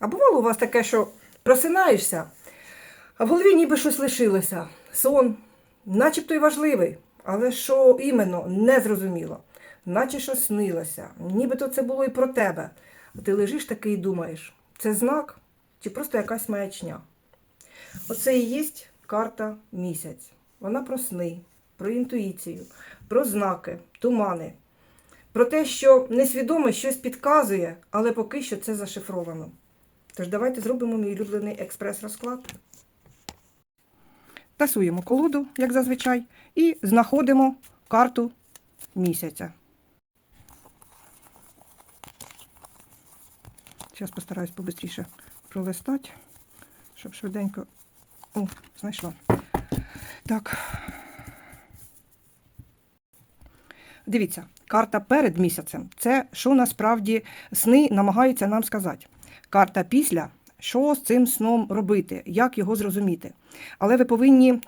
А бувало у вас таке, що просинаєшся, а в голові ніби щось лишилося. Сон, начебто й важливий, але що іменно не зрозуміло. Наче щось снилося, нібито це було і про тебе. А ти лежиш такий і думаєш, це знак чи просто якась маячня? Оце і є карта місяць. Вона про сни, про інтуїцію, про знаки, тумани, про те, що несвідоме щось підказує, але поки що це зашифровано. Тож давайте зробимо мій улюблений експрес-розклад. Тасуємо колоду, як зазвичай, і знаходимо карту місяця. Зараз постараюсь побистріше пролистати, щоб швиденько. О, знайшла. Так. Дивіться, карта перед місяцем це що насправді сни намагаються нам сказати. Карта після, що з цим сном робити, як його зрозуміти. Але ви повинні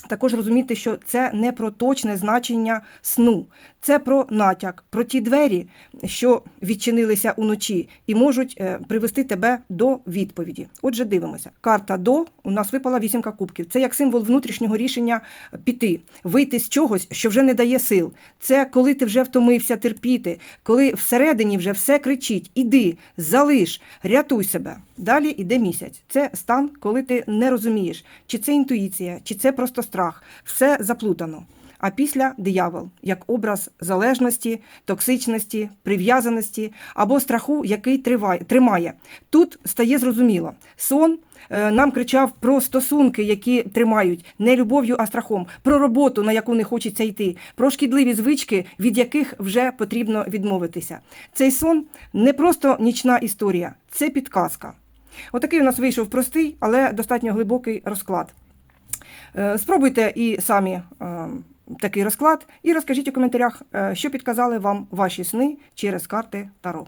також розуміти, що це не про точне значення сну, це про натяк, про ті двері, що відчинилися уночі, і можуть е, привести тебе до відповіді. Отже, дивимося. Карта до у нас випала вісімка кубків. Це як символ внутрішнього рішення піти, вийти з чогось, що вже не дає сил. Це коли ти вже втомився терпіти, коли всередині вже все кричить: іди, залиш, рятуй себе. Далі іде місяць. Це стан, коли ти не розумієш, чи це інтуїція, чи це просто страх. Все заплутано. А після диявол як образ залежності, токсичності, прив'язаності або страху, який триває, тримає. Тут стає зрозуміло. Сон е, нам кричав про стосунки, які тримають не любов'ю, а страхом, про роботу, на яку не хочеться йти, про шкідливі звички, від яких вже потрібно відмовитися. Цей сон не просто нічна історія, це підказка. Отакий у нас вийшов простий, але достатньо глибокий розклад. Е, Спробуйте і самі е, такий розклад, і розкажіть у коментарях, е, що підказали вам ваші сни через карти Таро.